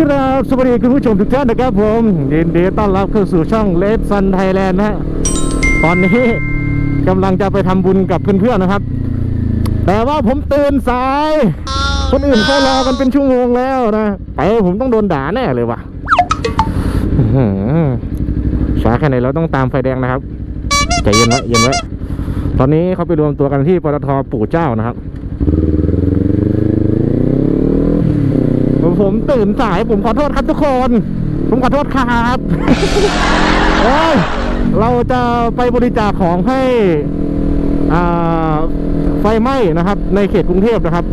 ครับสวัสดีคุณผู้ชมทุกท่านนะครับผมยินดีต้อนรับเข้าสู่ช่องเลดซันไทยแลนด์นะฮะตอนนี้กำลังจะไปทำบุญกับเพื่อนๆนะครับ แต่ว่าผมตื่นสาย คนอื่นเขารอกันเป็นชั่วโมงแล้วนะไปผมต้องโดนด่าแน่เลยว่ะอื้อหือช้าแค่ไหนเราต้องตามไฟแดงนะครับใจเย็นไว้เย็นไว้ตอนนี้เขาไปรวมตัวกันที่ปตทปู่เจ้านะครับ ผมตื่นสายผมขอโทษครับทุกคน ผมขอโทษครับโอ้ยเราจะไปบริจาคของให้ไฟไหม้นะครับ ในเขตกรุงเทพนะครับ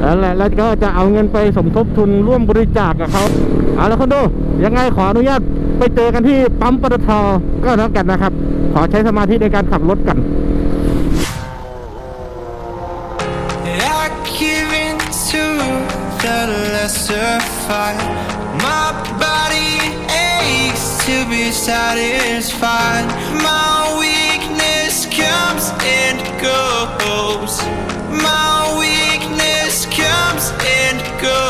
แล้วแหละแล้วก็จะเอาเงินไปสมทบทุนร่วมบริจาคกับเขาเอาละคนดูยังไงขออนุญาตไปเจอกันที่ปั๊มปตทก็แล้วกันนะครับ ขอใช้สมาธิในการขับรถกัน fight. My body aches to be satisfied. My weakness comes and goes. My weakness comes and goes.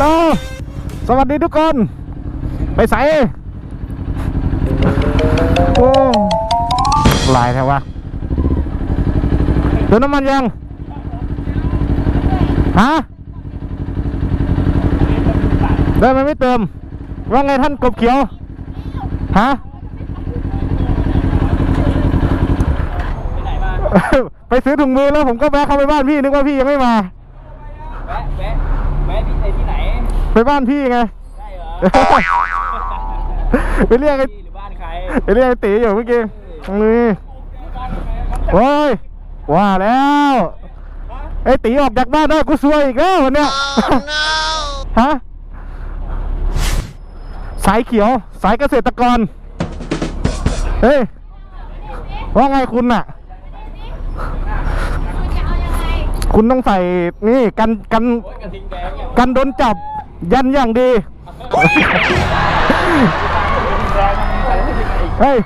ลโหลสวัสดีทุกคน ไปใส่โอ้ลายแท้วะเติมน้ำมันยังฮะได้ไหมไม่เติม ว่าไงท่านกบเขียวฮะไปซื้อถุงมือแล้วผมก็แวะเข้าไปบ้านพี่นึกว่าพี่ยังไม่มาแวะแวะแวะ ที่ไหนที่ไหนไปบ้านพี่ไง ได้เหรอ ไปเรียกไอ้ที่หรือบ้านใครไปเรียกไอ้ตีอยู่เมื่อกี้นี่โอ้ยว่าแล้วไอ้ตีออกจากบ้านได้กูซวยอีกแล้ววันเนี้ยฮะสายเขียว สายเกษตรกร เฮ้ยว่าไงคุณน่ะ คุณต้องใส่นี่กันกันโอ้ยกระทิงแดงเนี่ยกันโดนจับยันอย่างดีกระทิงแดงมันใส่กระทิงอะไรอีกเฮ้ย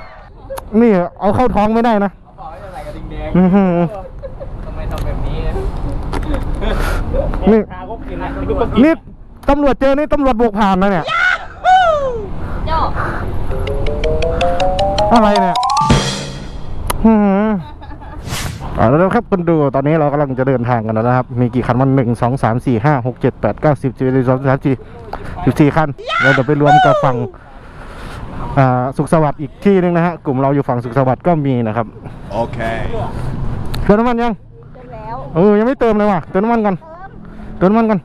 นี่เอาเข้าท้องไม่ได้นะเขาบอกว่าจะใส่กระทิงแดงอื้อหือทำไมทำแบบนี้นี่พาก็กินนะนี่ก็กินนี่ตำรวจเจอนี่ตำรวจโบกผ่านนะเนี่ยโจ้อะไรเนี่ยหืม เอาแล้วครับคุณดูตอนนี้เรากำลังจะเดินทางกันแล้วนะครับ มีกี่คันมันหนึ่งสองสามสี่ห้าหกเจ็ดแปดเก้าสิบสิบเอ็ดสิบสองสิบสามสี่สิบสี่คันเราเดี๋ยวไปรวมกับฝั่งอ่าสุขสวัสดิ์อีกที่หนึงนะฮะกลุ่มเราอยู่ฝั่งสุขสวัสดิ์ก็มีนะครับ Okay. เติมน้ำมันยังเต็มแล้วเออยังไม่เติมเลยว่ะเติมน้ำมันกันเติมน้ำมันกัน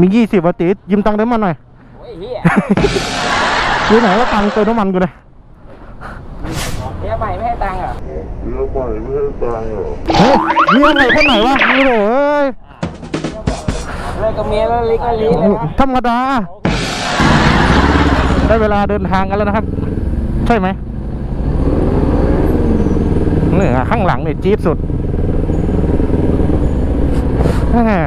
มียี่สิบาทติดยืมตังค์เติมน้ำมันหน่อยโอ้ยเฮียอยู่ไหนว่าตังค์เติมน้ำมันกูเลย เฮียใหม่ไม่ให้ตังค์เหรอ เฮ้ยเมียใหม่คนไหนวะนี่โหเอ้ยเลิกกับเมียแล้วลิกแล้วลีเลยนะธรรมดา ได้เวลาเดินทางกันแล้วนะครับ ใช่ไหมนี่อะข้างหลังเนี่ยจี๊ดสุดแหม่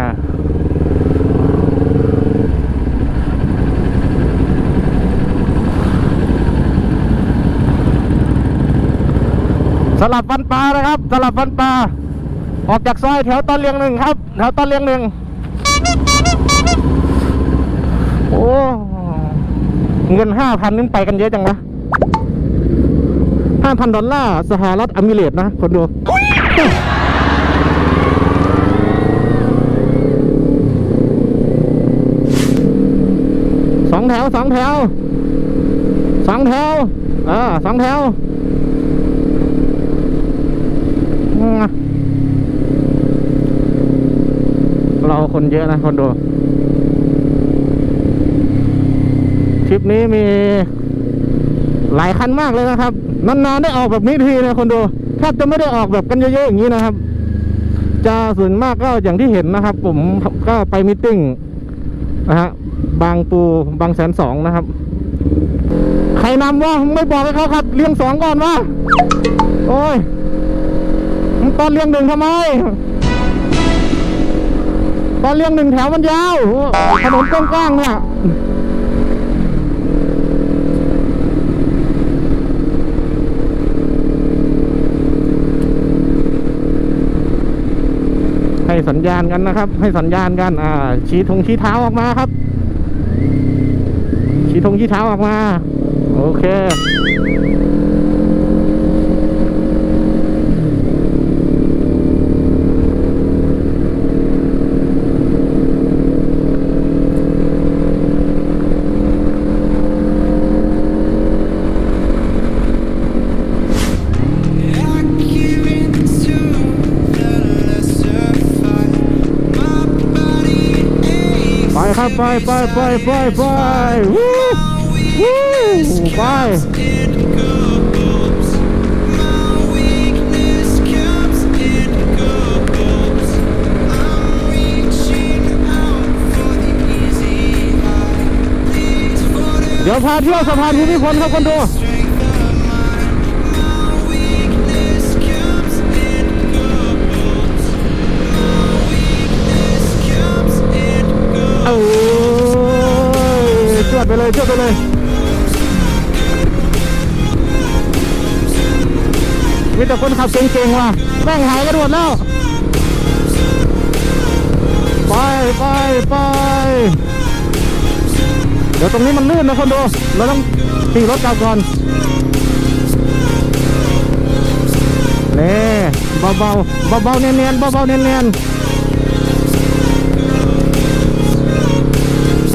ส ลับฟันปลานะครับสลับฟันปลาออกจากซอยแถวตอนเลียงหนึ่งครับแถวตอนเลียงหนึ่งโอ้เงินห้าพันนี่ไปกันเยอะจังวะห้าพันดอลลาร์สหรัฐอเมริกนะคนดูสองแถวสองแถวสองแถวอ่าสองแถว เราคนเยอะนะคนดูทริปนี้มีหลายคันมากเลยนะครับ นานๆได้ออกแบบนี้ทีนะคนดูแทบจะไม่ได้ออกแบบกันเยอะๆอย่างนี้นะครับ จะส่วนมากก็อย่างที่เห็นนะครับ ผมก็ไปมิทติ้งนะฮะบางปูบางแสนสองนะครับ ใครนำวะไม่บอกให้เขาขับเลี้ยงสองก่อนวะโอ้ย ตอนเลี้ยงหนึ่งทำไม ตอนเลี้ยงหนึ่งแถวมันยาวถนนกว้างๆเนี่ยให้สัญญาณกันนะครับ ให้สัญญาณกัน อ่า ชี้ธงชี้เท้าออกมาครับ ชี้ธงชี้เท้าออกมา โอเค reaching out for the easy high. Please for the เดี๋ยวพาเที่ยวสะพานภูมิพลครับคนดู ยจวดไปเลยวไปเลยมีแต่คนขับเก่งๆว่ะแม่งหายกันหมดแล้ว ไปไปไปเดี๋ยวตรงนี้มันลื่นนะคนดูเราต้องตีรถกลับก่อนนี่เบาๆเบาๆเนียนๆเบาๆเนียนๆ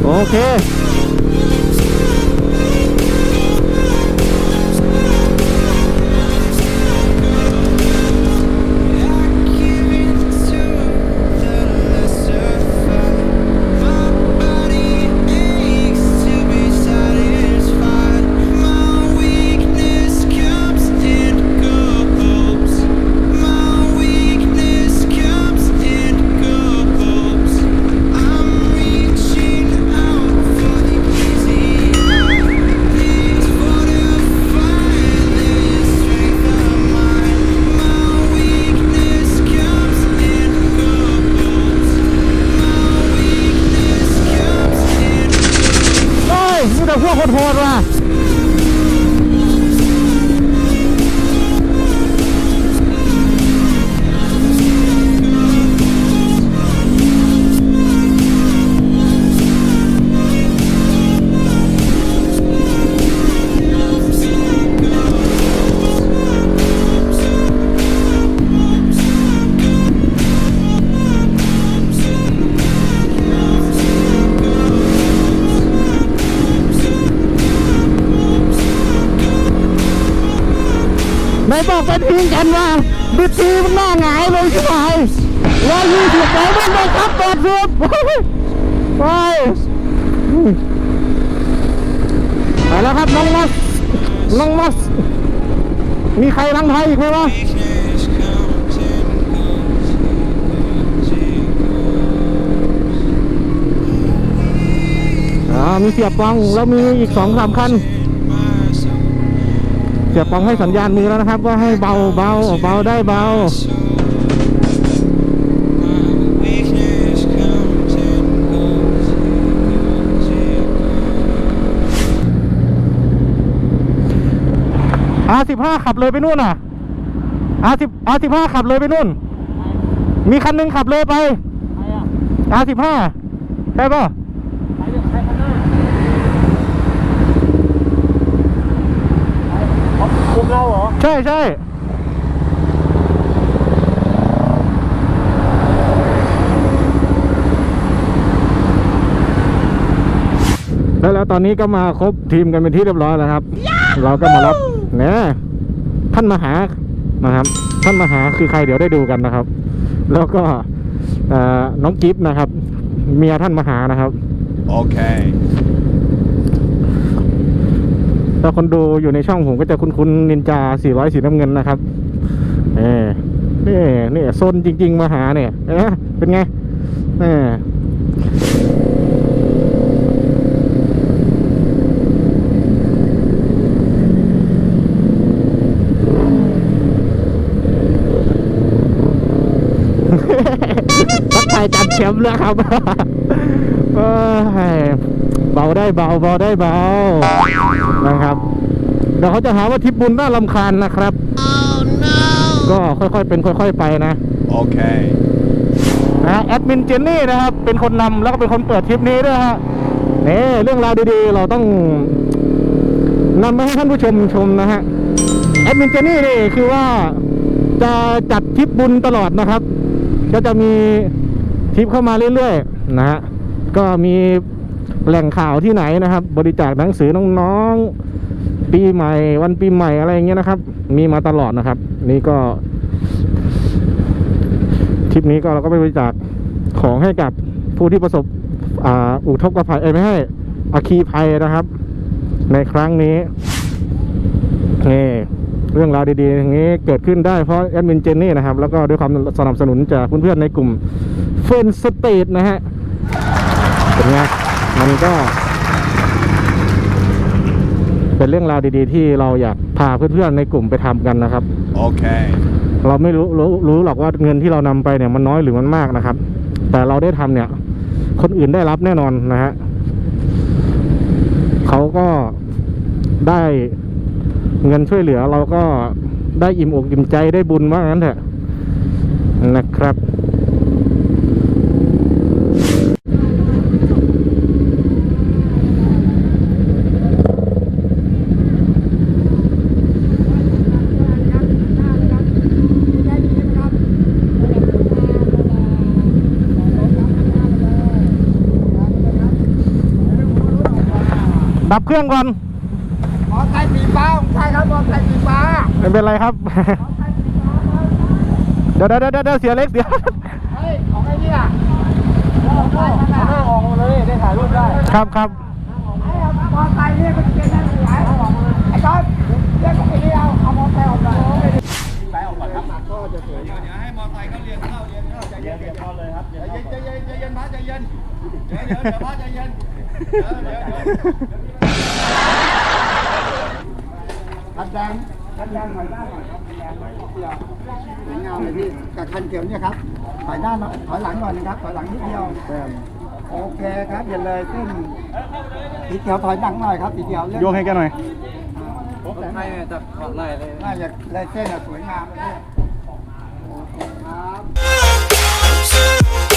โอเค ไหนบอกไปทิ้งกันว่าบิดทีมันหน้าหงายเลยใช่ไหมร้อยยี่สิบไปมันไปครับแปดสิบไปไปแล้วครับน้องมัสน้องมัสมีใครรังไทยอีกไหมวะ weakness comes in gulps. อ่ามีเสียบปองแล้วมีอีกสองสามคัน เสียบปองให้สัญญาณมือแล้วนะครับ ว่าให้เบาเบาเบาได้เบา Weakness comes in gulps. อาสิบห้าขับเลยไปนู่นน่ะอาสิบอาสิบห้าขับเลยไปนู่น มีคันหนึงขับเลยไปอาสิบห้าใช่ป่ะ คุมเราเหรอ ใช่ใช่แล้วแล้วตอนนี้ก็มาครบทีมกันเป็นที่เรียบร้อยแล้วครับ เราก็มารับเนี่ยท่านมหานะครับ ท่านมหาคือใครเดี๋ยวได้ดูกันนะครับ แล้วก็เอ่อน้องกิฟต์นะครับ เมียท่านมหานะครับ Okay. ถ้าคนดูอยู่ในช่องผมก็จะคุ้นๆนินจา 400 สีน้ำเงินนะครับเออนี่นี่โซนจริง ๆ มาหาเนี่ยเออเป็นไงเออพักไทยจัดแชมป์แล้วครับเบาได้เบาเบาได้เบา นะครับ เดี๋ยวเขาจะหาว่าทริปบุญน่าลำคาญนะครับก็ค่อยๆเป็นค่อย ๆไปนะ Okay. นะแอดมินเจนนี่นะครับ เป็นคนนำแล้วก็เป็นคนเปิดทริปนี้ด้วยฮะนี่เรื่องราวดีๆ เราต้องนำมาให้ท่านผู้ชมชมนะฮะแอดมินเจนนี่นี่คือว่าจะจัดทริปบุญตลอดนะครับ ก็จะมีทริปเข้ามาเรื่อยๆ นะฮะก็มี แหล่งข่าวที่ไหนนะครับ บริจาคหนังสือน้องๆ ปีใหม่ วันปีใหม่อะไรอย่างเงี้ยนะครับ มีมาตลอดนะครับ นี่ก็ทริปนี้ก็เราก็ไปบริจาคของให้กับผู้ที่ประสบอุทกภัยเอ้ยไม่ให้อาคีภัยนะครับ ในครั้งนี้นี่เรื่องราวดีๆอย่างนี้เกิดขึ้นได้เพราะแอดมินเจนนี่นะครับ แล้วก็ด้วยความสนับสนุนจากเพื่อนๆในกลุ่มเฟนสเตทนะฮะเป็นไง มันก็ เป็นเรื่องราวดีๆ ที่เราอยากพาเพื่อนๆในกลุ่มไปทำกันนะครับ Okay. เราไม่รู้รู้รู้หรอกว่าเงินที่เรานำไปเนี่ยมันน้อยหรือมันมากนะครับ แต่เราได้ทำเนี่ย คนอื่นได้รับแน่นอนนะฮะเขาก็ได้เงินช่วยเหลือ เราก็ได้อิ่มอกอิ่มใจได้บุญว่างั้นเถอะนะครับ ดับเครื่องก่อนมอไซค์สีฟ้าของใช่ครับมอไซค์สีฟ้าไม่เป็นไรครับเดี๋ยวเดี๋ยวเดี๋ยวเดี๋ยวเสียเล็กเดี๋ยวเฮ้ยของไอ้เนี่ยมอไซค์มันหน้าออกมาเลยได้ถ่ายรูปได้ ครับครับไอ้มอไซค์เนี่ยมันเป็นนั่นไหนไอ้จอนเรียกไอ้นี่เอาเอามอไซค์ออกมาไปออกก่อนครับก็จะสวยเดี๋ยวให้มอไซค์เขาเรียนเข้าเรียนเข้าใจเย็นเรียนเข้าเลยครับใจเย็นใจเย็นใจเย็นพระใจเย็นเดี๋ยวเดี๋ยวเดี๋ยวพระใจเย็นเดี๋ยวเดี๋ยว คันแดงคันแดงหน่อยหน้าหน่อยครับคันแดงหน่อยเดียวสวยงามเลยพี่กับคันเขียวเนี่ยครับถอยหน้าหน่อยถอยหลังหน่อยนะครับถอยหลังนิดเดียวโอเคครับอย่าเลยขึ้นสีเขียวถอยหลังหน่อยครับสีเขียวเลือกโยกให้แกหน่อยผมให้จับขอดไล่เลยน่าจะลายเส้นอะสวยงามเลยเนี่ยโอเคครับ